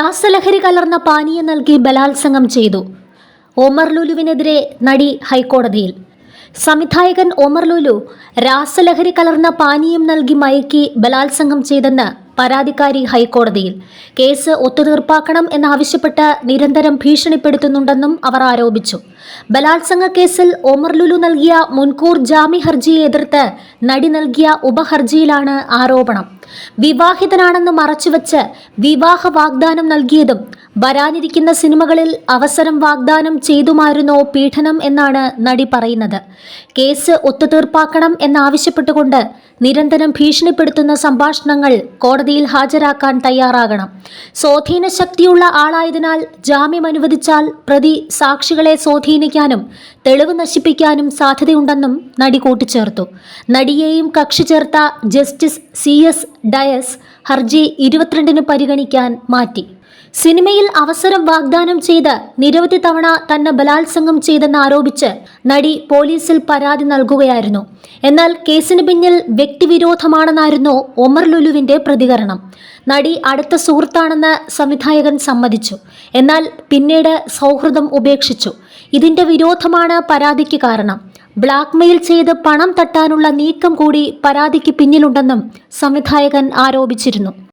രാസലഹരി കലർന്ന പാനീയം നൽകി ബലാത്സംഗം ചെയ്തു. ഒമർ ലുലുവിനെതിരെ നടി ഹൈക്കോടതിയിൽ. സംവിധായകൻ ഒമർ ലുലു രാസലഹരി കലർന്ന പാനീയം നൽകി മയക്കി ബലാത്സംഗം ചെയ്തെന്ന് പരാതിക്കാരി ഹൈക്കോടതിയിൽ. കേസ് ഒത്തുതീർപ്പാക്കണം എന്നാവശ്യപ്പെട്ട് നിരന്തരം ഭീഷണിപ്പെടുത്തുന്നുണ്ടെന്നും അവർ ആരോപിച്ചു. ബലാത്സംഗ കേസിൽ ഒമർ ലുലു നൽകിയ മുൻകൂർ ജാമ്യ ഹർജിയെ എതിർത്ത് നടി നൽകിയ ഉപഹർജിയിലാണ് ആരോപണം. വിവാഹിതനാണെന്ന് മറച്ചുവെച്ച് വിവാഹ വാഗ്ദാനം നൽകിയതും വരാനിരിക്കുന്ന സിനിമകളിൽ അവസരം വാഗ്ദാനം ചെയ്തുമായിരുന്നോ പീഡനം എന്നാണ് നടി പറയുന്നത്. കേസ് ഒത്തുതീർപ്പാക്കണം എന്നാവശ്യപ്പെട്ടുകൊണ്ട് നിരന്തരം ഭീഷണിപ്പെടുത്തുന്ന സംഭാഷണങ്ങൾ കോടതിയിൽ ഹാജരാക്കാൻ തയ്യാറാകണം. സ്വാധീന ശക്തിയുള്ള ആളായതിനാൽ ജാമ്യം അനുവദിച്ചാൽ പ്രതി സാക്ഷികളെ സ്വാധീനിക്കാനും തെളിവ് നശിപ്പിക്കാനും സാധ്യതയുണ്ടെന്നും നടി കൂട്ടിച്ചേർത്തു. നടിയെയും കക്ഷി ചേർത്ത ജസ്റ്റിസ് സി എസ് ഡയസ് ഹർജി ഇരുപത്തിരണ്ടിന് പരിഗണിക്കാൻ മാറ്റി. സിനിമയിൽ അവസരം വാഗ്ദാനം ചെയ്ത് നിരവധി തവണ തന്നെ ബലാത്സംഗം ചെയ്തെന്ന് ആരോപിച്ച് നടി പോലീസിൽ പരാതി നൽകുകയായിരുന്നു. എന്നാൽ കേസിന് പിന്നിൽ വ്യക്തിവിരോധമാണെന്നായിരുന്നു ഒമർ ലുലുവിന്റെ പ്രതികരണം. നടി അടുത്ത സുഹൃത്താണെന്ന് സംവിധായകൻ സമ്മതിച്ചു. എന്നാൽ പിന്നീട് സൗഹൃദം ഉപേക്ഷിച്ചു. ഇതിന്റെ വിരോധമാണ് പരാതിക്ക് കാരണം. ബ്ലാക്ക്മെയിൽ ചെയ്ത് പണം തട്ടാനുള്ള നീക്കം കൂടി പരാതിക്ക് പിന്നിലുണ്ടെന്നും സംവിധായകൻ ആരോപിച്ചിരുന്നു.